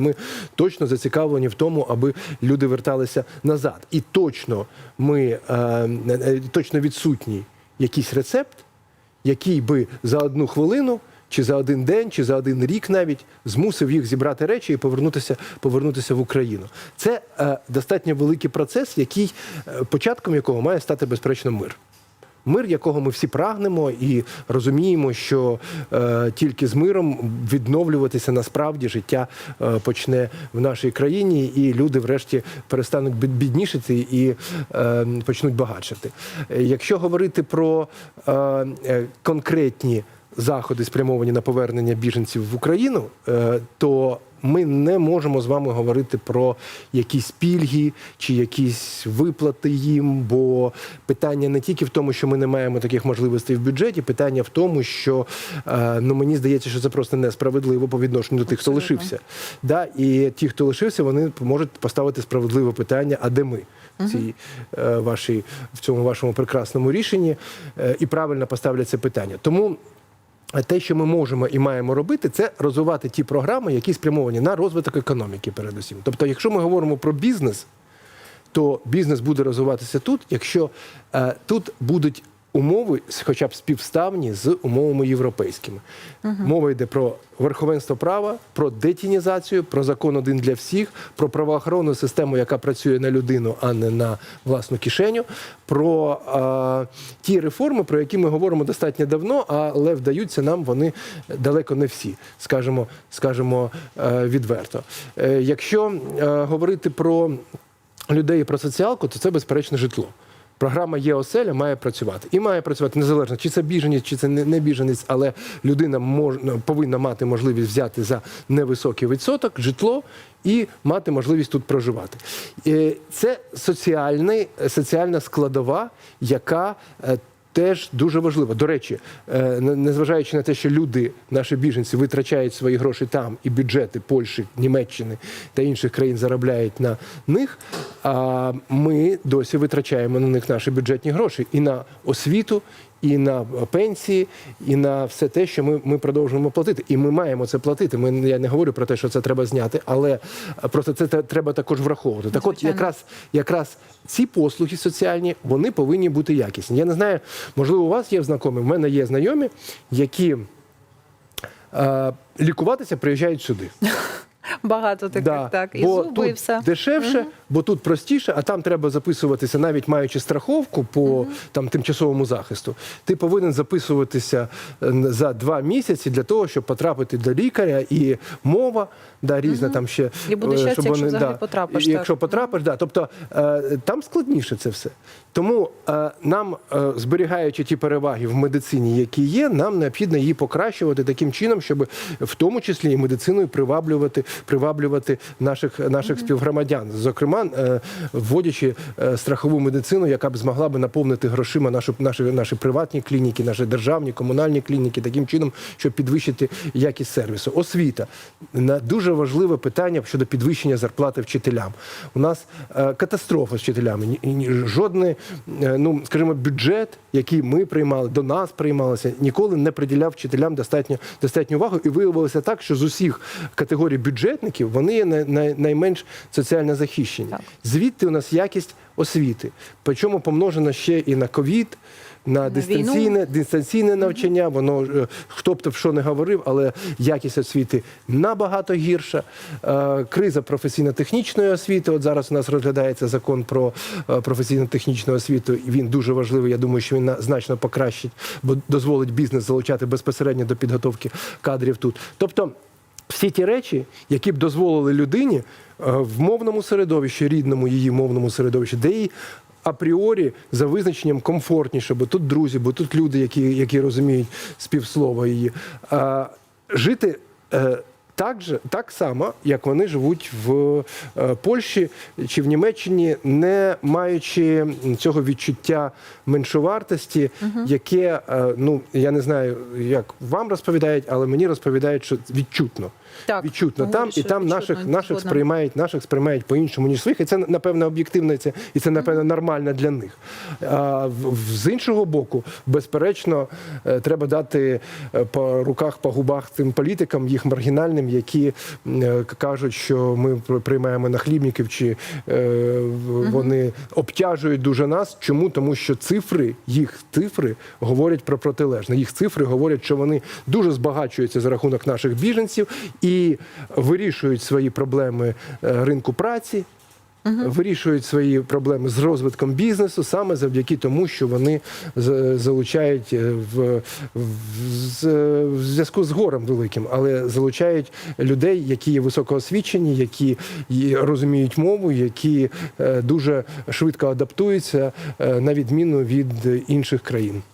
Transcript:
Ми точно зацікавлені в тому, аби люди верталися назад. І точно ми е, е, точно відсутній якийсь рецепт, який би за одну хвилину, чи за один день, чи за один рік навіть змусив їх зібрати речі і повернутися, повернутися в Україну. Це е, достатньо великий процес, який е, початком якого має стати безперечно мир. Мир, якого ми всі прагнемо, і розуміємо, що е, тільки з миром відновлюватися насправді життя е, почне в нашій країні, і люди, врешті, перестануть біднішити і е, почнуть багатшати. Е, Якщо говорити про е, е, конкретні заходи, спрямовані на повернення біженців в Україну, е, то ми не можемо з вами говорити про якісь пільги чи якісь виплати їм, бо питання не тільки в тому, що ми не маємо таких можливостей в бюджеті, питання в тому, що е, ну мені здається, що це просто несправедливо по відношенню до тих, хто лишився. Да? І ті, хто лишився, вони можуть поставити справедливе питання: а де ми? В, цій, е, вашій, в цьому вашому прекрасному рішенні і правильно поставлять це питання. Тому те, що ми можемо і маємо робити, це розвивати ті програми, які спрямовані на розвиток економіки, передусім. Тобто, якщо ми говоримо про бізнес, то бізнес буде розвиватися тут, якщо е, тут будуть умови, хоча б співставні з умовами європейськими. Мова йде про верховенство права, про детінізацію, про закон один для всіх, про правоохоронну систему, яка працює на людину, а не на власну кишеню, про е, ті реформи, про які ми говоримо достатньо давно, але вдаються нам вони далеко не всі, скажімо, скажімо е, відверто. Е, якщо е, говорити про людей про соціалку, то це безперечно житло. Програма є оселя має працювати і має працювати незалежно, чи це біженець, чи це не не біженець, але людина мож, повинна мати можливість взяти за невисокий відсоток житло і мати можливість тут проживати. Е, Це соціальний, соціальна складова, яка е, Теж дуже важливо. До речі, е, не- незважаючи на те, що люди, наші біженці, витрачають свої гроші там, і бюджети Польщі, Німеччини та інших країн заробляють на них. А ми досі витрачаємо на них наші бюджетні гроші і на освіту, і на пенсії, і на все те, що ми, ми продовжуємо платити. І ми маємо це платити. Ми я не говорю про те, що це треба зняти, але просто це треба також враховувати. Так, от якраз якраз ці послуги соціальні вони повинні бути якісні. Я не знаю, можливо, у вас є знайомі, в мене є знайомі, які е, лікуватися приїжджають сюди. Багато таких, так. І бо зуби, тут і все. дешевше, бо тут простіше, а там треба записуватися, навіть маючи страховку по там тимчасовому захисту. Ти повинен записуватися е, за два місяці для того, щоб потрапити до лікаря, і мова да, різна там ще І буде е, щастя, щоб якщо взагалі потрапиш, і так. Якщо потрапиш, да. Тобто е, там складніше це все. Тому е, нам, е, зберігаючи ті переваги в медицині, які є, нам необхідно її покращувати таким чином, щоб в тому числі і медициною приваблювати, приваблювати наших, наших співгромадян. Зокрема, е, вводячи е, страхову медицину, яка б змогла би наповнити грошима нашу, наші, наші приватні клініки, наші державні, комунальні клініки, таким чином, щоб підвищити якість сервісу. Освіта на дуже важливе питання щодо підвищення зарплати вчителям. У нас е, катастрофа з вчителями. Жодний, ну скажімо, бюджет, який ми приймали, до нас приймалося, ніколи не приділяв вчителям достатньо достатньо уваги. І виявилося так, що з усіх категорій бюджетників вони є най, най, найменш соціально захищені. Так. Звідти у нас якість освіти, причому помножена ще і на ковід. На дистанційне, дистанційне навчання, воно е, хто б то що не говорив, але якість освіти набагато гірша. Е, Криза професійно-технічної освіти. От зараз у нас розглядається закон про е, професійно-технічну освіту. і Він дуже важливий. Я думаю, що він значно покращить, бо дозволить бізнес залучати безпосередньо до підготовки кадрів тут. Тобто. Всі ті речі, які б дозволили людині е, в мовному середовищі, рідному її мовному середовищі, де їй апріорі за визначенням комфортніше, бо тут друзі, бо тут люди, які, які розуміють співслова її, е, жити. Так же, так само, як вони живуть в е, Польщі чи в Німеччині, не маючи цього відчуття меншовартості, яке, е, ну я не знаю, як вам розповідають, але мені розповідають, що відчутно. Так, відчутно там, і там наших, наших сприймають, наших сприймають по-іншому, ніж своїх. І це напевно об'єктивно, це і це напевно нормально для них. А з іншого боку, безперечно, е, треба дати е, по руках, по губах тим політикам, їх маргінальним, які е, кажуть, що ми пр- приймаємо нахлібників, чи е, вони обтяжують дуже нас. Чому? Тому що цифри, їх цифри говорять про протилежне. Їх цифри говорять, що вони дуже збагачуються за рахунок наших біженців і вирішують свої проблеми е, ринку праці. Вирішують свої проблеми з розвитком бізнесу саме завдяки тому, що вони залучають е, в, в, в зв'язку з горем великим, але залучають людей, які є високоосвічені, які розуміють мову, які е, дуже швидко адаптуються на відміну від інших країн.